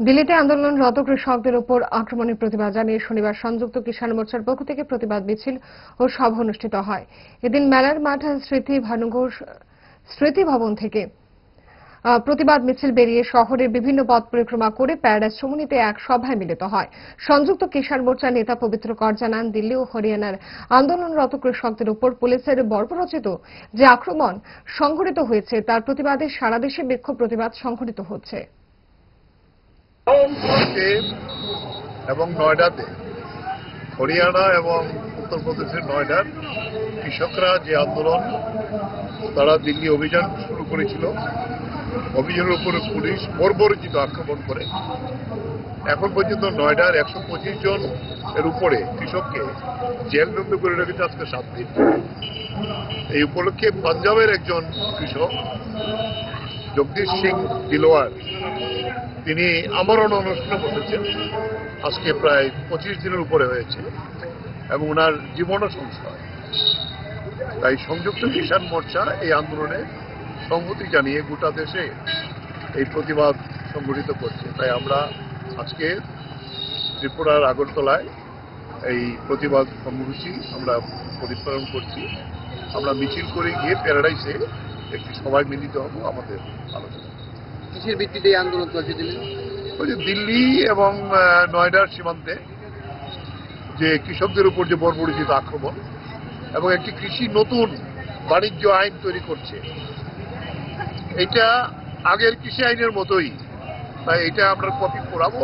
দিল্লিতে আন্দোলনরত কৃষকদের উপর আক্রমণের প্রতিবাদ জানিয়ে শনিবার সংযুক্ত কিষাণ মোর্চার পক্ষ থেকে প্রতিবাদ মিছিল ও সভা অনুষ্ঠিত হয়। এদিন মেলার মাঠ স্মৃতি ভানুঘোষ, স্মৃতি ভবন থেকে প্রতিবাদ মিছিল বেরিয়ে শহরের বিভিন্ন পথ পরিক্রমা করে প্যারাডাইস চমুনিতে এক সভায় মিলিত হয়। সংযুক্ত কিষাণ মোর্চার নেতা পবিত্র কর জানান, দিল্লি ও হরিয়ানার আন্দোলনরত কৃষকদের উপর পুলিশের বর্বরচিত যে আক্রমণ সংঘটিত হয়েছে, তার প্রতিবাদে সারা দেশে বিক্ষোভ প্রতিবাদ সংঘটিত হচ্ছে। এবং নয়ডাতে। হরিয়ানা এবং উত্তরপ্রদেশের নয়ডার কৃষকরা যে আন্দোলন, তারা দিল্লি অভিযান শুরু করেছিল। অভিযানের উপরে পুলিশ বর্বরচিত আক্রমণ করে। এখন পর্যন্ত নয়ডার একশো পঁচিশ জন এর উপরে কৃষককে জেল জেলবন্দি করে রেখেছে আজকে সাত দিন। এই উপলক্ষে পাঞ্জাবের একজন কৃষক, জগদীশ সিং দিলোয়ার তিনি আমরণ অনুষ্ঠানে বসেছেন। আজকে প্রায় পঁচিশ দিনের উপরে হয়েছে এবং ওনার জীবনও সংশয় তাই সংযুক্ত কিষাণ মোর্চা এই আন্দোলনে সংহতি জানিয়ে গোটা দেশে এই প্রতিবাদ সংগঠিত করছে। তাই আমরা আজকে ত্রিপুরার আগরতলায় এই প্রতিবাদ কর্মসূচি আমরা পরিচালন করছি। আমরা মিছিল করে গিয়ে প্যারাডাইসে একটি সভায় মিলিত হব আমাদের আলোচনা। কিসের ভিত্তিতে এই আন্দোলন চলছে দিল্লি ওই যে দিল্লি এবং নয়ডার সীমান্তে যে কৃষকদের উপর যে বর্বরিচিত আক্রমণ এবং একটি কৃষি নতুন বাণিজ্য আইন তৈরি করছে এটা আগের কৃষি আইনের মতোই তাই এটা আমরা কপি করাবো।